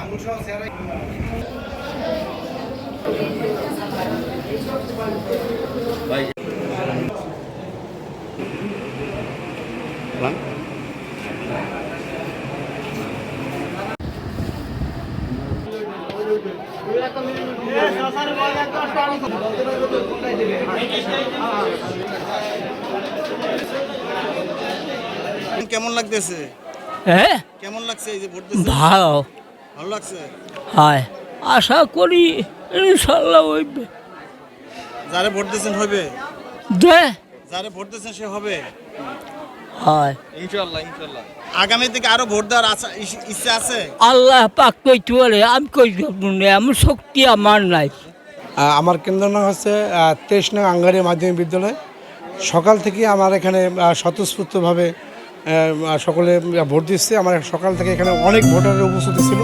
আঙুল সহ চেহারা Yes, sir, sir, sir, sir, sir, sir, sir, sir, sir, কেমন লাগতেছে? হ্যাঁ? কেমন লাগছে এই যে ভোট দিচ্ছে ভালো। ভালো লাগছে? হয় আশা করি ইনশাল্লাহ ওই যারে ভোট দিচ্ছেন হবে? দে। যারে ভোট দিচ্ছেন সে হবে? হয়। ইনশাল্লাহ ইনশাল্লাহ। আগামী থেকে আরও ভোট দেওয়ার আশা- ইচ্ছা আছে? আল্লাহ পাক কইতে পারে আমি কই এমন শক্তি আমার নাই। আমার কেন্দ্র নাম হচ্ছে তেইশ নং আঙ্গারি মাধ্যমিক বিদ্যালয়। সকাল থেকে আমার এখানে স্বতঃস্ফূর্তভাবে সকলে ভোট দিচ্ছে। আমার সকাল থেকে এখানে অনেক ভোটারের উপস্থিতি ছিল।